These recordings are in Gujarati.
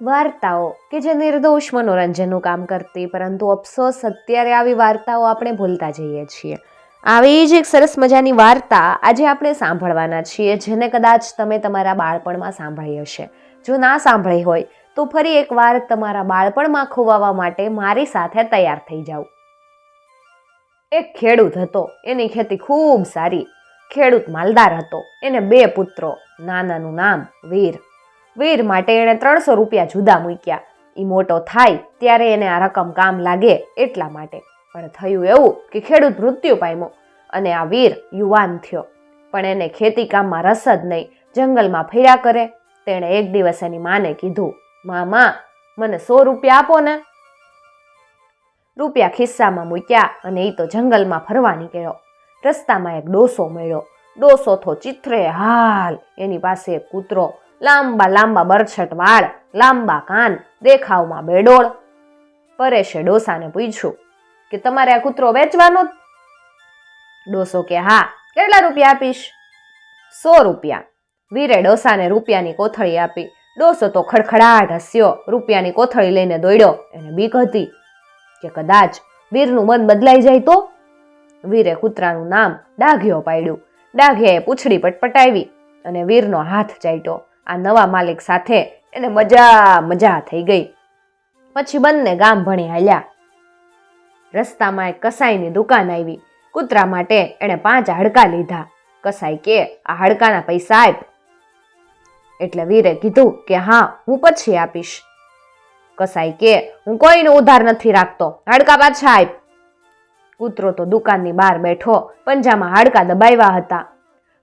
વાર્તાઓ, કે જે નિર્દોષ મનોરંજનનું કામ કરતી, પરંતુ અફસોસ, અત્યારે આવી વાર્તાઓ આપણે ભૂલતા જઈએ છીએ. આવી જ એક સરસ મજાની વાર્તા આજે આપણે સાંભળવાના છીએ, જેને કદાચ તમે તમારા બાળપણમાં સાંભળી હશે. જો ના સાંભળી હોય, તો ફરી એકવાર તમારા બાળપણમાં ખોવાવા માટે મારી સાથે તૈયાર થઈ જાઓ. એક ખેડૂત હતો, એની ખેતી ખૂબ સારી. ખેડૂત માલદાર હતો, એને બે પુત્રો, નાનાનું નામ વીર વીર માટે એણે ત્રણસો રૂપિયા જુદા મૂક્યા. એ મોટો થાય ત્યારે એને આ રકમ કામ લાગે એટલા માટે. પણ થયું એવું કે ખેડૂત મૃત્યુ પામ્યો અને આ વીર યુવાન થયો. પણ એને ખેતી કામમાં રસ જ નહીં. જંગલમાં ફર્યા કરે. તેણે એક દિવસ એની માને કીધું, મામા, મને સો રૂપિયા આપો ને. રૂપિયા ખિસ્સામાં મૂક્યા અને એ તો જંગલમાં ફરવા નીકળ્યો. રસ્તામાં એક ડોસો મળ્યો. ડોસો તો ચિત્રે હાલ એની પાસે એક કૂતરો લાંબા લાંબા બરછટ વાળ, લાંબા કાન, દેખાવમાં બેડોળ. પરેશે ડોસાને પૂછ્યું કે તમારે આ કૂતરો વેચવાનો? ડોસો કે, હા, કેટલા રૂપિયા આપીશ? સો રૂપિયા. વીરે ડોસાને રૂપિયાની કોથળી આપી. ડોસો તો ખડખડાટ હસ્યો, રૂપિયાની કોથળી લઈને દોડ્યો, એને બીક હતી કે કદાચ વીરનું મન બદલાઈ જાય તો? વીરે કૂતરાનું નામ ડાઘિયો પાડ્યું. ડાઘિયાએ પૂંછડી પટપટાવી અને વીરનો હાથ ચાટ્યો. આ નવા માલિક સાથે એને મજા મજા થઈ ગઈ. પછી બંને ગામ ભણી હાલ્યા. રસ્તામાં એક કસાઈની દુકાન આવી. કૂતરા માટે એણે પાંચ હાડકા લીધા. કસાઈ કે, આ હાડકાના પૈસા આપ. એટલે વીરે કીધું કે, હા, હું પછી આપીશ. કસાઈ કે, હું કોઈનો ઉધાર નથી રાખતો. હાડકા પાછા આપ. કૂતરો તો દુકાનની બહાર બેઠો, પંજામાં હાડકા દબાવ્યા હતા.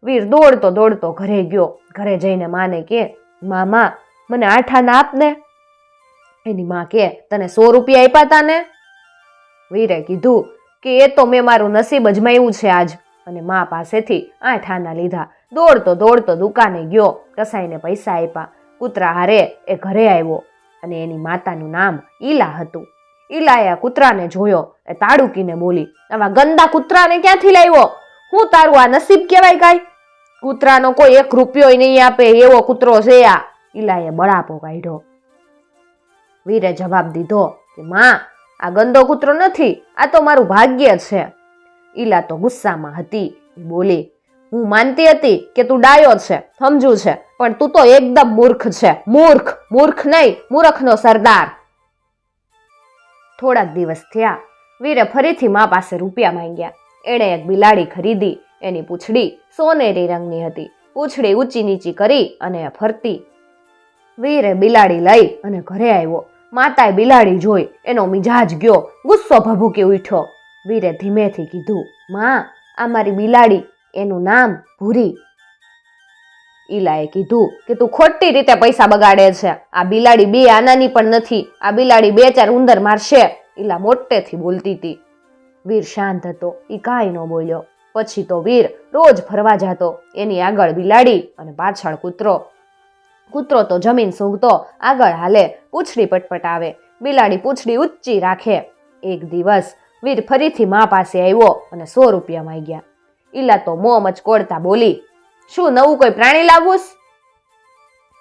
વીર દોડતો દોડતો ઘરે ગયો. ઘરે જઈને માને કે, મામા, મને આઠાના આપ ને. એની માં કે, તને સો રૂપિયા આપ્યા તા ને? વીરે કીધું કે, એ તો મેં મારું નસીબ અજમાયું છે આજ. અને મા પાસેથી આઠ આના લીધા. દોડતો દોડતો દુકાને ગયો, કસાઈને પૈસા આપ્યા. કૂતરા હારે એ ઘરે આવ્યો અને એની માતાનું નામ ઈલા હતું. ઈલાએ આ કૂતરાને જોયો, એ તાડુકીને બોલી, આવા ગંદા કૂતરાને ક્યાંથી લાવ્યો? હું તારું આ નસીબ કહેવાય કાંઈ? કૂતરાનો કોઈ એક રૂપિયો નહીં આપે, એવો કૂતરો છે આ. ઈલાએ બળાપો કાઢ્યો. વીરે જવાબ દીધો કે, માં, આ ગંદો કૂતરો નથી, આ તો મારું ભાગ્ય છે. ઈલા તો ગુસ્સામાં હતી. બોલી, હું માનતી હતી કે તું ડાયો છે, સમજુ છે, પણ તું તો એકદમ મૂર્ખ છે. મૂર્ખ મૂર્ખ નહીં, મૂર્ખનો સરદાર. થોડાક દિવસ થયા. વીરે ફરીથી મા પાસે રૂપિયા માંગ્યા. એણે એક બિલાડી ખરીદી, એની પૂંછડી સોનેરી રંગની હતી. પૂંછડી ઊંચી નીચી કરી અને ફરતી. વીરે બિલાડી લઈ અને ઘરે આવ્યો. માતાએ બિલાડી જોઈ, એનો મિજાજ ગયો, ગુસ્સો ભભૂકી ઉઠ્યો. વીરે ધીમેથી કીધું, માં, આ મારી બિલાડી, એનું નામ ભૂરી. ઈલાએ કીધું કે, તું ખોટી રીતે પૈસા બગાડે છે. આ બિલાડી બે આનાની પણ નથી. આ બિલાડી બે ચાર ઉંદર મારશે. ઈલા મોટેથી બોલતી હતી. વીર શાંત હતો. એ કાંઈ ન બોલ્યો. પછી તો વીર રોજ ફરવા જતો. એની આગળ બિલાડી અને પાછળ કૂતરો. કૂતરો તો જમીન સૂંઘતો. આગળ હાલે પૂંછડી પટપટાવે. બિલાડી પૂંછડી ઊંચી રાખે. એક દિવસ વીર ફરીથી મા પાસે આવ્યો અને સો રૂપિયા માંગ્યા. ઈલા તો મોં મચકોડતા બોલી, શું નવું કોઈ પ્રાણી લાવવું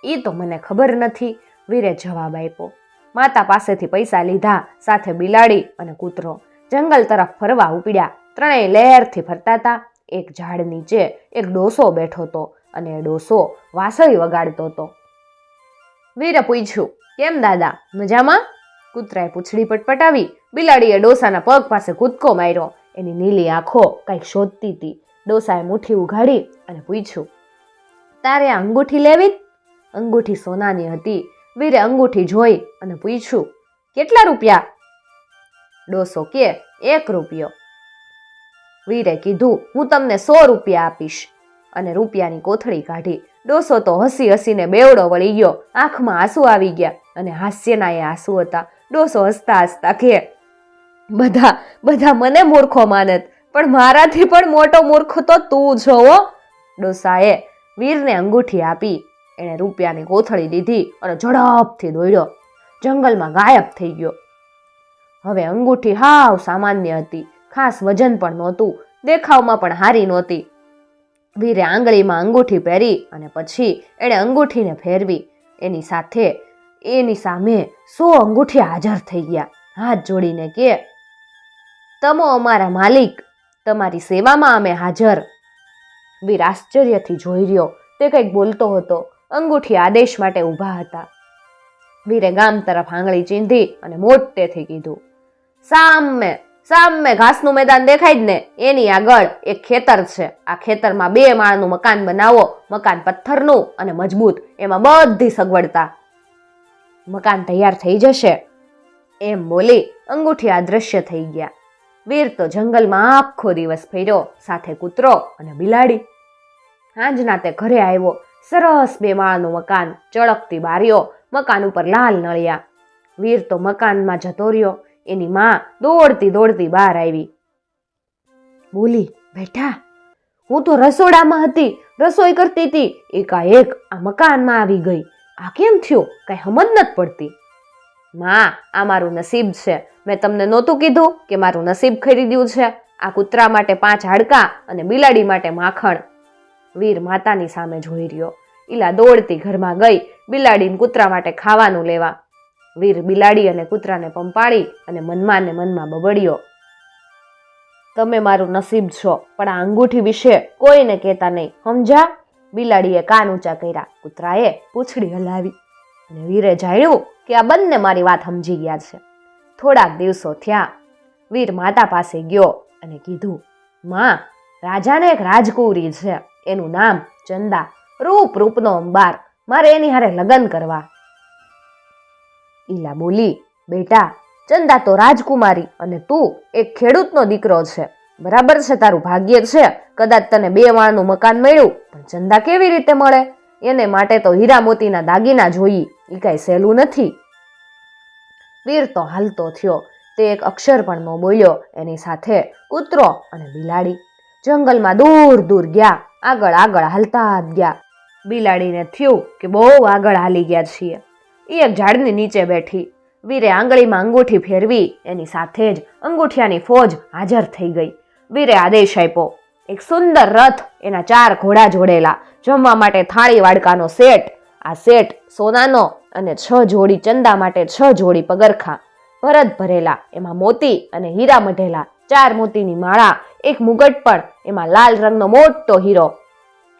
એ તો મને ખબર નથી. વીરે જવાબ આપ્યો. માતા પાસેથી પૈસા લીધા, સાથે બિલાડી અને કૂતરો. જંગલ તરફ ફરવા ઉપડ્યા. ત્રણેય લહેરથી ફરતા હતા. એક ઝાડ નીચે, એક ડોસો બેઠો હતો અને ડોસો વાસળી વગાડતો હતો. વીરે પૂછ્યું, કેમ દાદા, મજામાં? કૂતરાએ પૂછડી પટપટાવી બિલાડીએ ડોસાના પગ પાસે કૂદકો માર્યો. એની નીલી આંખો કંઈક શોધતી હતી. ડોસાએ મુઠ્ઠી ઉઘાડી અને પૂછ્યું, તારે અંગૂઠી લેવી? અંગૂઠી સોનાની હતી. વીરે અંગૂઠી જોઈ અને પૂછ્યું, કેટલા રૂપિયા? ડોસો કે એક રૂપિયો. વીરે કીધું, હું તમને સો રૂપિયા આપીશ. અને રૂપિયાની કોથળી કાઢી. ડોસો તો હસી હસીને બેવડો વળી ગયો. આંખમાં આંસુ આવી ગયા અને હાસ્યના એ આંસુ હતા. ડોસો હસતા હસતા કે, બધા બધા મને મૂર્ખો માનત, પણ મારાથી પણ મોટો મૂર્ખ તો તું જોવો ડોસાએ વીરને અંગૂઠી આપી. એણે રૂપિયાની કોથળી લીધી અને ઝડપથી દોડ્યો. જંગલમાં ગાયબ થઈ ગયો. હવે અંગૂઠી હાવ સામાન્ય હતી. ખાસ વજન પણ નહોતું. દેખાવમાં પણ હારી નહોતી. વીરે આંગળીમાં અંગૂઠી પહેરી અને પછી એણે અંગૂઠીને ફેરવી. એની સાથે, એની સામે સો અંગૂઠી હાજર થઈ ગયા. હાથ જોડીને કે, તમો અમારા માલિક, તમારી સેવામાં અમે હાજર. વીર આશ્ચર્યથી જોઈ રહ્યો. તે કંઈક બોલતો હતો. અંગૂઠી આદેશ માટે ઊભા હતા. વીરે ગામ તરફ આંગળી ચીંધી અને મોટેથી કીધું સામે સામે ઘાસનું મેદાન દેખાય જ ને. એની આગળ એક ખેતર છે. આ ખેતરમાં બે માળનું મકાન બનાવો. મકાન પથ્થરનું અને મજબૂત. એમાં બધી સગવડતા. મકાન તૈયાર થઈ જશે. એમ બોલી અંગૂઠી અદ્રશ્ય થઈ ગયા. વીર તો જંગલમાં આખો દિવસ ફર્યો, સાથે કૂતરો અને બિલાડી. સાંજના તે ઘરે આવ્યો. સરસ બે માળનું મકાન. ચળકતી બારીઓ. મકાન ઉપર લાલ નળિયા. વીર તો મકાનમાં જતો રહ્યો. એની માં દોડતી દોડતી બહાર આવી. બોલી, બેટા, હું તો રસોડામાં હતી, રસોઈ કરતી હતી, એકાએક આ મકાનમાં આવી ગઈ. આ કેમ થયો? કઈ સમજ નથી પડતી. માં, આ મારું નસીબ છે. મેં તમને નહોતું કીધું કે મારું નસીબ ખરીદ્યું છે. આ કૂતરા માટે પાંચ હાડકા અને બિલાડી માટે માખણ. વીર માતાની સામે જોઈ રહ્યો. ઈલા દોડતી ઘરમાં ગઈ, બિલાડીને કૂતરા માટે ખાવાનું લેવા. વીર બિલાડી અને કૂતરાને પંપાળી અને મનમાં ને મનમાં બબડ્યો. તમે મારું નસીબ છો, પણ આ અંગૂઠી વિશે કોઈને કહેતા નહીં, સમજા? બિલાડીએ કાન ઊંચા કર્યા. કૂતરાએ પૂંછડી હલાવી અને વીરે જાણ્યું કે આ બંને મારી વાત સમજી ગયા છે. થોડાક દિવસો થયા. વીર માતા પાસે ગયો અને કીધું, માં, રાજાને એક રાજકુંવરી છે. એનું નામ ચંદા. રૂપ રૂપનો અંબાર. મારે એની હારે લગ્ન કરવા. ઈલા બોલી, બેટા, ચંદા તો રાજકુમારી અને તું એક ખેડૂતનો દીકરો છે. બરાબર છે, તારું ભાગ્ય છે. કદાચ તને બે માળનું મકાન મળ્યું, પણ ચંદા કેવી રીતે મળે? એને માટે તો હીરા મોતીના દાગીના જોઈએ એ કાંઈ સહેલું નથી. વીર તો હાલતો થયો. તે એક અક્ષર પણ ન બોલ્યો. એની સાથે કૂતરો અને બિલાડી જંગલમાં દૂર દૂર ગયા. આગળ આગળ હાલતા જ ગયા. બિલાડીને થયું કે બહુ આગળ હાલી ગયા છીએ. એ એક ઝાડની નીચે બેઠી. વીરે આંગળીમાં અંગૂઠી ફેરવી, એની સાથે જ અંગૂઠિયાની ફોજ હાજર થઈ ગઈ. વીરે આદેશ આપ્યો, એક સુંદર રથ એના ચાર ઘોડા જોડેલા, જમવા માટે થાળી વાડકાનો સેટ. આ સેટ સોનાનો અને છ જોડી ચંદા માટે છ જોડી પગરખા. ભરત ભરેલા, એમાં મોતી અને હીરા મઢેલા. ચાર મોતીની માળા, એક મુગટ પણ, એમાં લાલ રંગનો મોટો હીરો.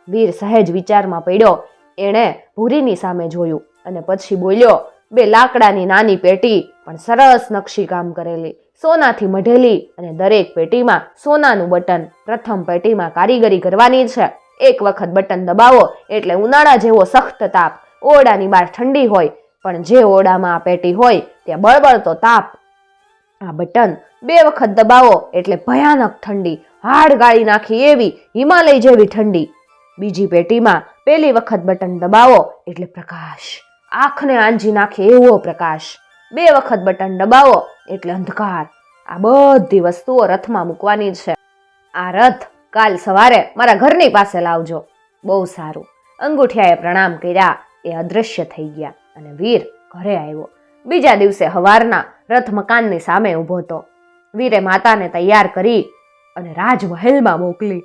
વીર સહેજ વિચારમાં પડ્યો, એણે ભૂરીની સામે જોયું. અને પછી બોલ્યો, બે લાકડાની નાની પેટી, પણ સરસ નકશીકામ કરેલી. સોનાથી મઢેલી અને દરેક પેટીમાં સોનાનું બટન. પ્રથમ પેટીમાં કારીગરી કરવાની છે. એક વખત બટન દબાવો એટલે ઉનાળા જેવો સખત તાપ. ઓરડાની બહાર ઠંડી હોય, પણ જે ઓરડામાં આ પેટી હોય, ત્યાં બળબળતો તાપ. આ બટન બે વખત દબાવો એટલે ભયાનક ઠંડી. હાડ ગાળી નાખી એવી હિમાલય જેવી ઠંડી. બીજી પેટીમાં પહેલી વખત બટન દબાવો એટલે પ્રકાશ. આંખને આંજી નાખે એવો પ્રકાશ. બે વખત બટન દબાવો એટલે અંધકાર. આ બધી વસ્તુઓ રથમાં મૂકવાની છે. આ રથ કાલ સવારે મારા ઘરની પાસે લાવજો. બહુ સારું. અંગૂઠિયાએ પ્રણામ કર્યા. એ અદૃશ્ય થઈ ગયા અને વીર ઘરે આવ્યો. બીજા દિવસે હવારના રથ મકાનની સામે ઊભો હતો. વીરે માતાને તૈયાર કરી અને રાજમહેલમાં મોકલી.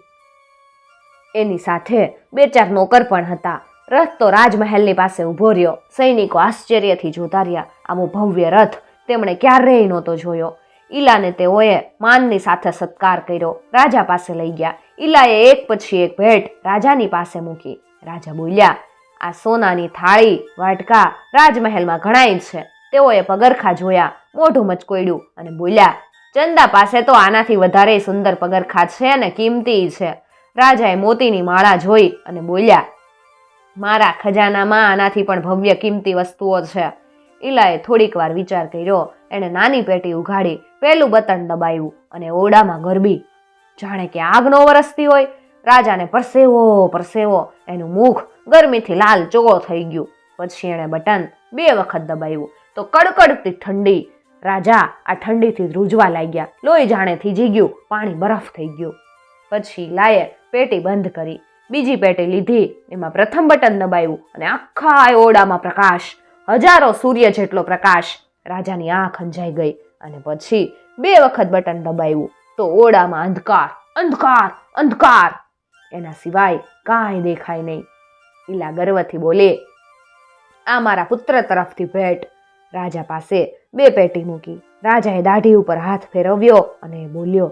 એની સાથે બે ચાર નોકર પણ હતા. રથ તો રાજમહેલની પાસે ઊભો રહ્યો. સૈનિકો આશ્ચર્યથી જોતા રહ્યા. આવો ભવ્ય રથ તેમણે ક્યારેય નહોતો જોયો. ઈલાને તેઓએ માનની સાથે સત્કાર કર્યો. રાજા પાસે લઈ ગયા. ઈલાએ એક પછી એક ભેટ રાજાની પાસે મૂકી. રાજા બોલ્યા, આ સોનાની થાળી, વાટકા રાજમહેલમાં ઘણાય છે. તેઓએ પગરખા જોયા. મોઢું મચકોડ્યું અને બોલ્યા, ચંદા પાસે તો આનાથી વધારે સુંદર પગરખા છે અને કિંમતી છે. રાજાએ મોતીની માળા જોઈ અને બોલ્યા મારા ખજાનામાં આનાથી પણ ભવ્ય કિંમતી વસ્તુઓ છે. ઈલાએ થોડીક વાર વિચાર કર્યો, એણે નાની પેટી ઉઘાડી, પહેલું બટન દબાવ્યું અને ઓરડામાં ગરબી. જાણે કે આગ નો વરસતી હોય. રાજાને પરસેવો પરસેવો, એનું મુખ ગરમીથી લાલ ચોળો થઈ ગયું. પછી એણે બટન બે વખત દબાવ્યું, તો કડકડતી ઠંડી. રાજા આ ઠંડીથી ધ્રુજવા લાગ્યા. લોહી જાણે થીજી ગયું પાણી બરફ થઈ ગયું. પછી લાયે પેટી બંધ કરી. બીજી પેટી લીધી, એમાં પ્રથમ બટન દબાવ્યું અને આખા ઓરડામાં પ્રકાશ, હજારો સૂર્ય જેટલો પ્રકાશ, રાજાની આંખ અંજાઈ ગઈ અને પછી બે વખત બટન દબાવ્યું તો ઓરડામાં અંધકાર અંધકાર અંધકાર. એના સિવાય કાંઈ દેખાય નહીં. ઈલા ગર્વથી બોલે, આ મારા પુત્ર તરફથી ભેટ. રાજા પાસે બે પેટી મૂકી. રાજાએ દાઢી ઉપર હાથ ફેરવ્યો અને બોલ્યો,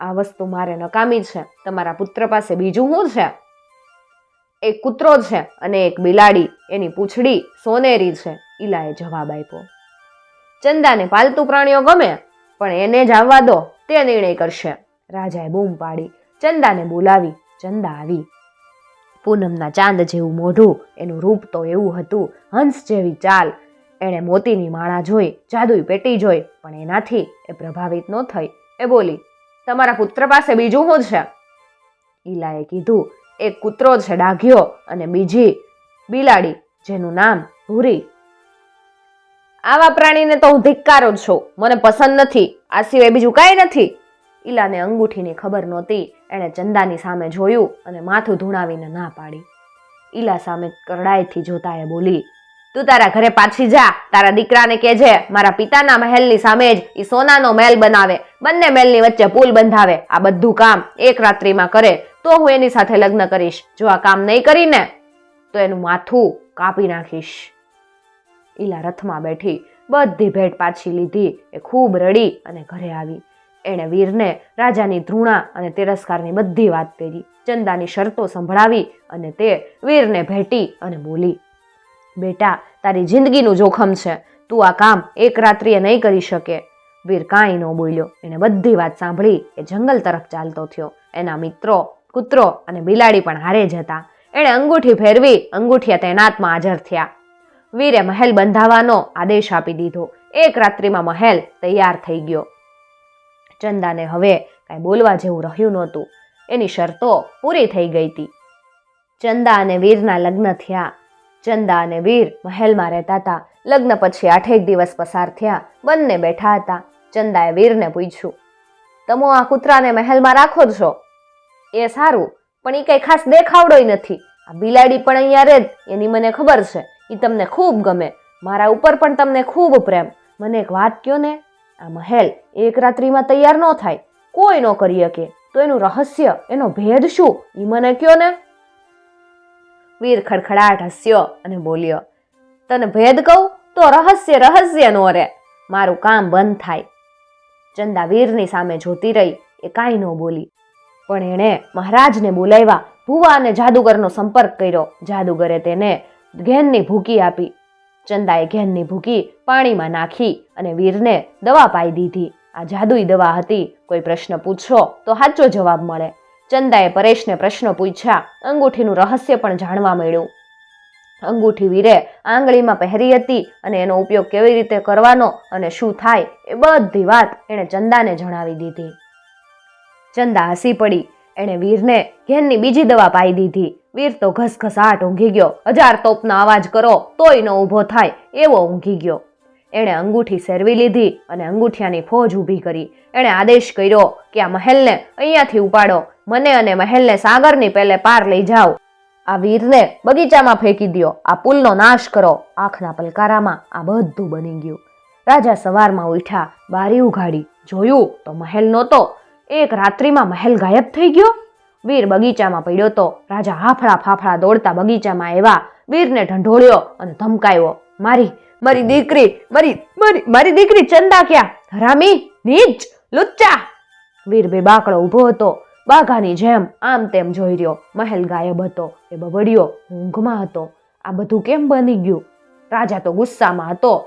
આ વસ્તુ મારે નકામી છે. તમારા પુત્ર પાસે બીજું શું છે? એક કૂતરો છે અને એક બિલાડી, એની પૂંછડી સોનેરી છે, ઈલાએ જવાબ આપ્યો. ચંદાને પાલતુ પ્રાણીઓ ગમે, પણ એને જ આવવા દો, તે નિર્ણય કરશે. રાજાએ બૂમ પાડી. ચંદાને બોલાવી. ચંદા આવી. પૂનમના ચાંદ જેવું મોઢું, એનું રૂપ તો એવું હતું, હંસ જેવી ચાલ. એણે મોતીની માળા જોઈ, જાદુઈ પેટી જોઈ, પણ એનાથી એ પ્રભાવિત ન થઈ. એ બોલી, તમારા પુત્ર પાસે બીજું શું છે? ઈલાએ કીધું એક કૂતરો છે ડાઘ્યો અને બીજી બિલાડી, જેનું નામ ભૂરી. આવા પ્રાણીને તો હું ધિક્કારો છું. મને પસંદ નથી. આ સિવાય બીજું કાંઈ નથી. ઈલાને અંગૂઠીની ખબર નહોતી. એણે ચંદાની સામે જોયું અને માથું ધૂણાવીને ના પાડી. ઈલા સામે કરડાઈથી જોતા એ બોલી, તું તારા ઘરે પાછી જા. તારા દીકરાને કહેજે, મારા પિતાના મહેલની સામે જ ઈ સોનાનો મહેલ બનાવે. બંને મહેલની વચ્ચે પુલ બંધાવે. આ બધું કામ એક રાત્રિમાં કરે. તો હું એની સાથે લગ્ન કરીશ. જો આ કામ નહીં કરીને, તો એનું માથું કાપી નાખીશ. ઈલા રથમાં બેઠી બધી ભેટ પાછી લીધી. એ ખૂબ રડી અને ઘરે આવી. એણે વીરને, રાજાની ધૃણા અને તિરસ્કારની બધી વાત કરી. ચંદાની શરતો સંભળાવી અને તે વીરને ભેટી અને બોલી, બેટા, તારી જિંદગીનું જોખમ છે. તું આ કામ એક રાત્રિએ નહીં કરી શકે. વીર કાંઈ ન બોલ્યો. એણે બધી વાત સાંભળી. એ જંગલ તરફ ચાલતો થયો. એના મિત્રો કૂતરો અને બિલાડી પણ હારે જ હતા. એણે અંગૂઠી ફેરવી અંગૂઠિયા તૈનાતમાં હાજર થયા. વીરે મહેલ બંધાવવાનો આદેશ આપી દીધો. એક રાત્રિમાં મહેલ તૈયાર થઈ ગયો. ચંદાને હવે કાંઈ બોલવા જેવું રહ્યું નહોતું. એની શરતો પૂરી થઈ ગઈ હતી. ચંદા અને વીરના લગ્ન થયા. ચંદા અને વીર મહેલમાં રહેતા હતા. લગ્ન પછી આઠેક દિવસ પસાર થયા. બંને બેઠા હતા. ચંદાએ વીરને પૂછ્યું, તમે આ કૂતરાને મહેલમાં રાખો છો? એ સારું, પણ એ કંઈ ખાસ દેખાવડોય નથી. આ બિલાડી પણ અહીંયા રહે એની મને ખબર છે. એ તમને ખૂબ ગમે. મારા ઉપર પણ તમને ખૂબ પ્રેમ. મને એક વાત કહો ને, આ મહેલ એક રાત્રિમાં તૈયાર ન થાય. કોઈ ન કરી શકે. તો એનું રહસ્ય, એનો ભેદ શું? એ મને કહો ને? વીર ખડખડાટ હસ્યો અને બોલ્યો, તને ભેદ કહું? તો રહસ્ય રહસ્ય નો રે મારું કામ બંધ થાય. ચંદા વીરની સામે જોતી રહી. એ કાંઈ ન બોલી. પણ એણે મહારાજને બોલાવ્યા. ભુવા અને જાદુગરનો સંપર્ક કર્યો. જાદુગરે તેને ઘેનની ભૂકી આપી. ચંદાએ ઘેનની ભૂકી પાણીમાં નાખી અને વીરને દવા પાઈ દીધી. આ જાદુઈ દવા હતી. કોઈ પ્રશ્ન પૂછો તો સાચો જવાબ મળે. ચંદાએ પરેશને પ્રશ્ન પૂછ્યા. અંગૂઠીનું રહસ્ય પણ જાણવા મળ્યું. અંગૂઠી વીરે આંગળીમાં પહેરી હતી અને એનો ઉપયોગ કેવી રીતે કરવાનો અને શું થાય એ બધી વાત એણે ચંદાને જણાવી દીધી. ચંદા હસી પડી. એણે વીરને ઘેનની બીજી દવા પાઈ દીધી. વીર તો ઘસઘસાટ ઊંઘી ગયો. હજાર તોપનો અવાજ કરો, તોય ન ઊભો થાય, એવો ઊંઘી ગયો. એણે અંગૂઠી સેરવી લીધી અને અંગૂઠિયાની ફોજ ઊભી કરી. એણે આદેશ કર્યો કે આ મહેલને અહીંયાથી ઉપાડો. મને અને મહેલને સાગરની પહેલે પાર લઈ જાઓ. આ વીરને બગીચામાં ફેંકી દ્યો. આ પુલનો નાશ કરો. આંખના પલકારામાં આ બધું બની ગયું. રાજા સવારમાં ઉઠ્યા, બારી ઉઘાડી. જોયું તો મહેલ નહોતો. એક રાત્રિમાં મહેલ ગાયબ થઈ ગયો? વીર બગીચામાં પડ્યો તો રાજા હાફળા ફાફળા દોડતા બગીચામાં આવ્યા. વીરને ઢંઢોળ્યો અને ધમકાયો. મારી મારી દીકરી, મારી મારી મારી દીકરી ચંદા ક્યાં? હરામી નીચ, લુચ્ચા. વીર બેબાકડો ઊભો હતો. બાઘાની જેમ આમ તેમ જોઈ રહ્યો. મહેલ ગાયબ હતો. એ બબડ્યો ઊંઘમાં હતો. આ બધું કેમ બની ગયું? રાજા તો ગુસ્સામાં હતો.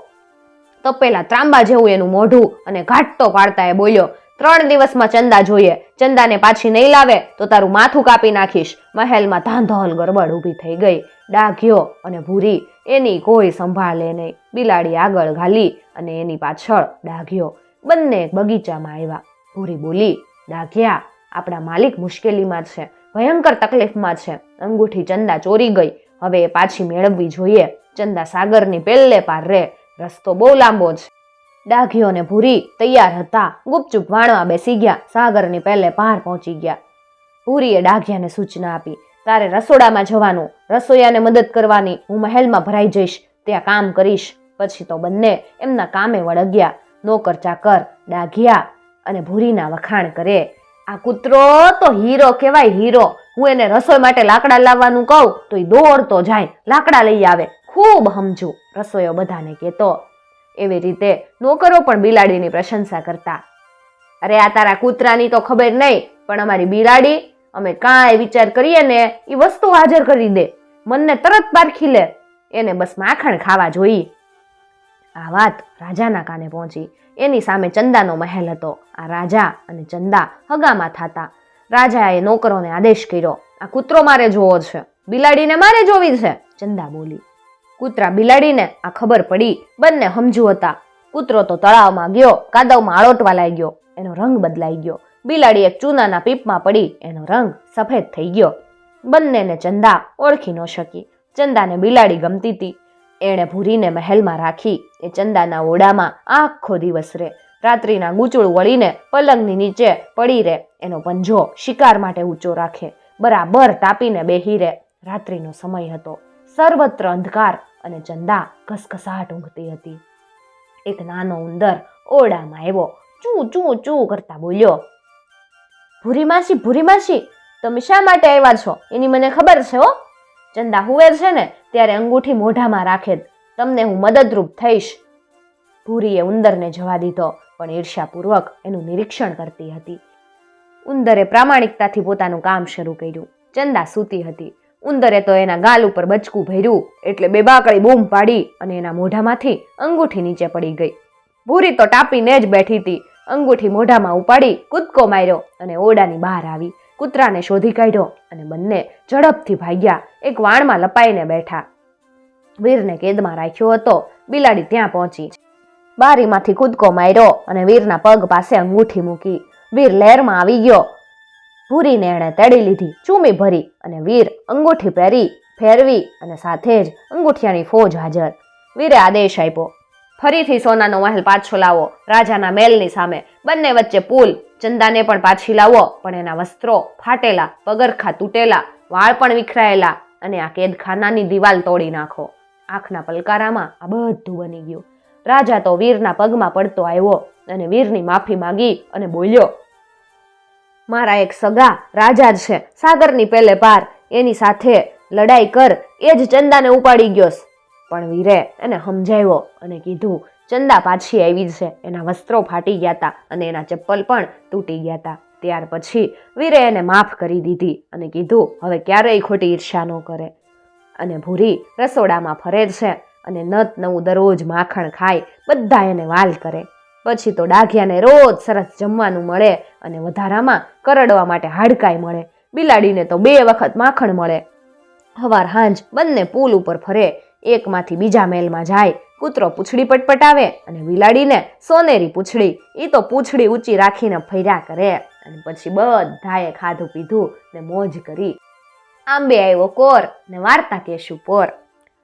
તપેલા ત્રાંબા જેવું એનું મોઢું અને ઘાટતો પાડતા એ બોલ્યો. ત્રણ દિવસમાં ચંદા જોઈએ. ચંદાને પાછી નહીં લાવે તો તારું માથું કાપી નાખીશ. મહેલમાં ધાંધોલ ગરબડ ઊભી થઈ ગઈ. ડાઘ્યો અને ભૂરી, એની કોઈ સંભાળે નહીં. બિલાડી આગળ ઘાલી અને એની પાછળ ડાઘ્યો. બંને બગીચામાં આવ્યા. ભૂરી બોલી, ડાઘ્યા, આપણા માલિક મુશ્કેલીમાં છે. ભયંકર તકલીફમાં છે. અંગૂઠી ચંદા ચોરી ગઈ. હવે એ પાછી મેળવવી જોઈએ. ચંદા સાગરની પેલ્લે પાર રે. રસ્તો બહુ લાંબો છે. ડાઘીઓ ને ભૂરી તૈયાર હતા. ગુપચુપ વાણવા બેસી ગયા. સાગરની પહેલે પાર પહોંચી ગયા. ભૂરીએ ડાઘિયાને સૂચના આપી, તારે રસોડામાં જવાનું. રસોઈયાને મદદ કરવાની. હું મહેલમાં ભરાઈ જઈશ. ત્યાં કામ કરીશ. પછી તો બંને એમના કામે વળગ્યા. નોકર ચાકર, ડાઘિયા અને ભૂરીના વખાણ કરે. આ કૂતરો તો હીરો કહેવાય હીરો. હું એને રસોઈ માટે લાકડા લાવવાનું કહું, તો એ દોડતો જાય. લાકડા લઈ આવે. ખૂબ સમજુ. રસોઈયો બધાને કહેતો એવી રીતે નોકરો પણ બિલાડીની પ્રશંસા કરતા. અરે આ તારા કૂતરાની તો ખબર નહીં, પણ અમારી બિલાડી, અમે કાંઈ વિચાર કરીએ ને એ વસ્તુ હાજર કરી દે. મનને તરત પારખી લે. એને બસ માખણ ખાવા જોઈએ. આ વાત રાજાના કાને પહોંચી. એની સામે ચંદાનો મહેલ હતો. આ રાજા અને ચંદા હગામાં થાતા. રાજાએ નોકરોને આદેશ કર્યો, આ કૂતરો મારે જોવો છે. બિલાડીને મારે જોવી છે. ચંદા બોલી કૂતરા બિલાડીને આ ખબર પડી. બંને સમજુ હતા. કૂતરો તો તળાવમાં ગયો, કાદવમાં આળોટવા લાગ્યો, એનો રંગ બદલાઈ ગયો. બિલાડી એક ચૂનાના પીપમાં પડી, એનો રંગ સફેદ થઈ ગયો. બંનેને ચંદા ઓળખી ન શકી. ચંદાને બિલાડી ગમતી હતી. એણે ભૂરીને મહેલમાં રાખી. એ ચંદાના ઓડામાં આખો દિવસ રહે રાત્રિના ગૂંચળું વળીને પલંગની નીચે પડી રહે એનો પંજો શિકાર માટે ઊંચો રાખે. બરાબર તાપીને બેહી રહે રાત્રિનો સમય હતો. સર્વત્ર અંધકાર અને ચંદા ઘસઘસાટ ઊંઘતી હતી. એક નાનો ઉંદર ઓરડામાં આવ્યો, ચૂ ચૂ ચૂ કરતા બોલ્યો, ભૂરી માસી ભૂરી માસી, તમે શા માટે આવ્યા છો? એની મને ખબર છે હો. ચંદા હુવેર છે ને, ત્યારે અંગૂઠી મોઢામાં રાખે. તમને હું મદદરૂપ થઈશ. ભૂરીએ ઉંદરને જવા દીધો, પણ ઈર્ષ્યાપૂર્વક એનું નિરીક્ષણ કરતી હતી. ઉંદરે પ્રામાણિકતાથી પોતાનું કામ શરૂ કર્યું. ચંદા સૂતી હતી. ઉંદરે તો એના ગાલ ઉપર બચકું ભર્યું, એટલે બે બૂમ પાડી અને એના મોઢામાંથી અંગૂઠી નીચે પડી ગઈ. ભૂરી તો ટાપીને જ બેઠી હતી, અંગૂઠી મોઢામાં ઉપાડી કૂદકો માર્યો અને ઓરડાની બહાર આવી. કૂતરાને શોધી કાઢ્યો અને બંને ઝડપથી ભાગ્યા, એક વાણમાં લપાઈને બેઠા. વીરને કેદમાં રાખ્યો હતો, બિલાડી ત્યાં પહોંચી. બારીમાંથી કૂદકો માર્યો અને વીરના પગ પાસે અંગૂઠી મૂકી. વીર લહેરમાં આવી ગયો ભૂરીને એણે તેડી લીધી, ચૂમી ભરી અને વીર અંગૂઠી પહેરી, ફેરવી અને સાથે જ અંગૂઠિયાની ફોજ હાજર. વીરે આદેશ આપ્યો, ફરીથી સોનાનો મહેલ પાછો લાવો, રાજાના મહેલની સામે બંને વચ્ચે પુલ, ચંદાને પણ પાછી લાવો, પણ એના વસ્ત્રો ફાટેલા, પગરખા તૂટેલા, વાળ પણ વિખરાયેલા અને આ કેદખાનાની દિવાલ તોડી નાખો. આંખના પલકારામાં આ બધું બની ગયું. રાજા તો વીરના પગમાં પડતો આવ્યો અને વીરની માફી માંગી અને બોલ્યો મારા એક સગા રાજા છે, સાગરની પેલે પાર. એની સાથે લડાઈ કર, એ જ ચંદાને ઉપાડી ગયો પણ વીરે એને સમજાવ્યો અને કીધું, ચંદા પાછી આવી છે એના વસ્ત્રો ફાટી ગયા હતા અને એના ચપ્પલ પણ તૂટી ગયા હતા ત્યાર પછી વીરે એને માફ કરી દીધી અને કીધું, હવે ક્યારેય ખોટી ઈર્ષ્યા ન કરે. અને ભૂરી રસોડામાં ફરે છે અને નત નવું દરરોજ માખણ ખાય, બધા એને વાલ કરે. પછી તો ડાઘિયાને રોજ સરસ જમવાનું મળે અને વધારામાં કરડવા માટે હાડકાઈ મળે. બિલાડીને તો બે વખત માખણ મળે. હવાર હાંજ બંને પુલ ઉપર ફરે. એકમાંથી બીજા મેલમાં જાય. કૂતરો પૂંછડી પટપટાવે અને બિલાડીને સોનેરી પૂંછડી. એ તો પૂંછડી ઊંચી રાખીને ફર્યા કરે. અને પછી બધાએ ખાધું પીધું ને મોજ કરી. આંબે આવ્યો કોર ને વાર્તા કેશું પોર.